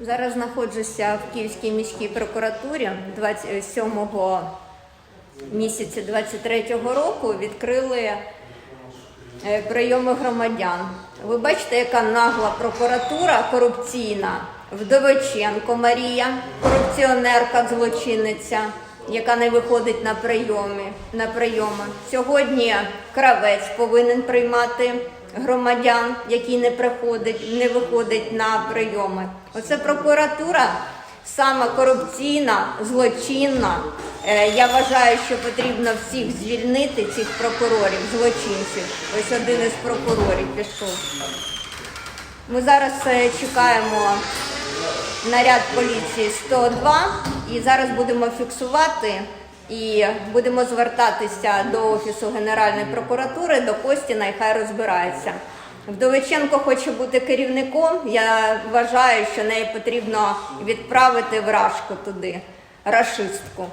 Зараз знаходжуся в Київській міській прокуратурі 27 місяця 23-го року відкрили е, прийоми громадян. Ви бачите, яка нагла прокуратура корупційна. Вдовиченко Марія, корупціонерка, злочинниця, яка не виходить на прийоми. На прийоми. Сьогодні кравець повинен приймати громадян, які не приходять, не виходить на прийоми. Оце прокуратура саме корупційна, злочинна. Е, Я вважаю, що потрібно всіх звільнити, цих прокурорів, злочинців. Ось один із прокурорів пішов. Ми зараз е, чекаємо наряд поліції 102 і зараз будемо фіксувати і будемо звертатися до Офісу Генеральної прокуратури, до Костіна і хай розбирається. Вдовиченко хоче бути керівником. Я вважаю, що неї потрібно відправити вражку туди, рашистку.